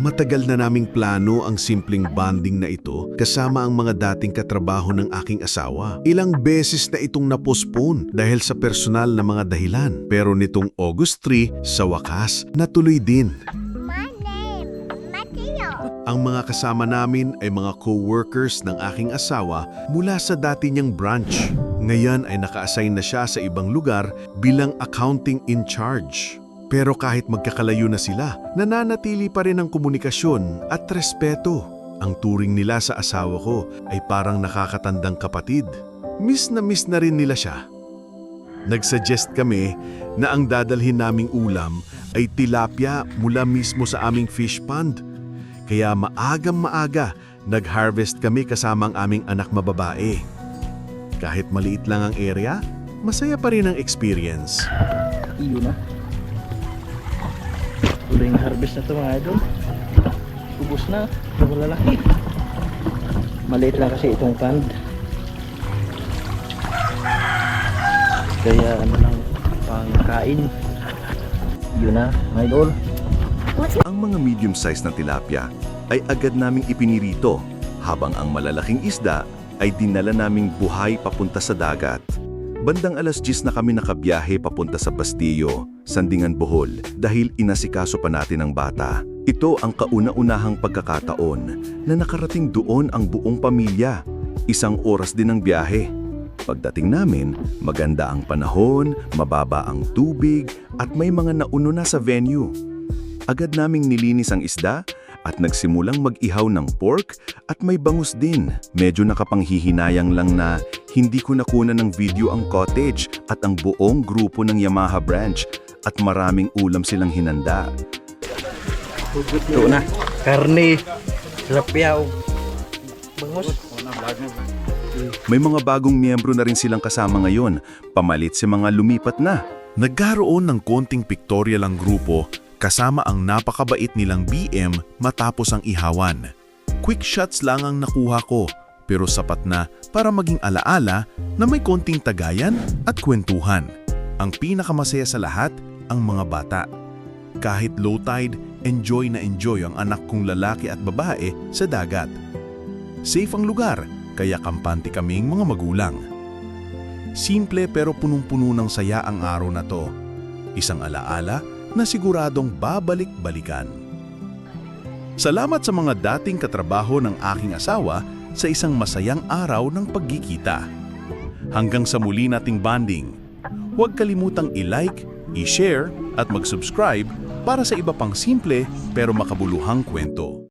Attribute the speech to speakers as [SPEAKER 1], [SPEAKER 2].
[SPEAKER 1] Matagal na naming plano ang simpleng bonding na ito kasama ang mga dating katrabaho ng aking asawa. Ilang beses na itong napospone dahil sa personal na mga dahilan. Pero nitong August 3, sa wakas, natuloy din.
[SPEAKER 2] My name, Mateo.
[SPEAKER 1] Ang mga kasama namin ay mga co-workers ng aking asawa mula sa dati niyang branch. Ngayon ay naka-assign na siya sa ibang lugar bilang accounting in charge. Pero kahit magkakalayo na sila, nananatili pa rin ang komunikasyon at respeto. Ang turing nila sa asawa ko ay parang nakakatandang kapatid. Miss na miss na rin nila siya. Nagsuggest kami na ang dadalhin naming ulam ay tilapia mula mismo sa aming fish pond. Kaya maagang maaga, nag-harvest kami kasama ang aming anak mababae. Kahit maliit lang ang area, masaya pa rin ang experience.
[SPEAKER 3] iyo na. Huling harvest na to mga idol. Ubus na. Yung lalaki. Maliit lang kasi itong pond. Kaya ano lang pangkain. Yun na mga idol.
[SPEAKER 4] Ang mga medium-sized na tilapia ay agad naming ipinirito habang ang malalaking isda ay dinala naming buhay papunta sa dagat. Bandang alas 10 na kami nakabiyahe papunta sa Bastillo, Sandingan Bohol dahil inasikaso pa natin ang bata. Ito ang kauna-unahang pagkakataon na nakarating doon ang buong pamilya. Isang oras din ang biyahe. Pagdating namin, maganda ang panahon, mababa ang tubig at may mga nauno na sa venue. Agad naming nilinis ang isda at nagsimulang mag-ihaw ng pork at may bangus din. Medyo nakapanghihinayang lang na hindi ko nakuna ng video ang cottage at ang buong grupo ng Yamaha branch at maraming ulam silang hinanda.
[SPEAKER 3] Ito na. Karne. Tilapia o bangus.
[SPEAKER 4] May mga bagong miyembro na rin silang kasama ngayon, pamalit si mga lumipat na.
[SPEAKER 1] Nagkaroon ng konting pictorial ang grupo kasama ang napakabait nilang BM matapos ang ihawan. Quick shots lang ang nakuha ko pero sapat na para maging alaala na may konting tagayan at kwentuhan. Ang pinakamasaya sa lahat, ang mga bata. Kahit low tide, enjoy na enjoy ang anak kong lalaki at babae sa dagat. Safe ang lugar, kaya kampante kaming mga magulang. Simple pero punong-puno ng saya ang araw na to. Isang alaala na siguradong babalik-balikan. Salamat sa mga dating katrabaho ng aking asawa sa isang masayang araw ng pagkikita. Hanggang sa muli nating bonding, huwag kalimutang i-like, i-share at mag-subscribe para sa iba pang simple pero makabuluhang kwento.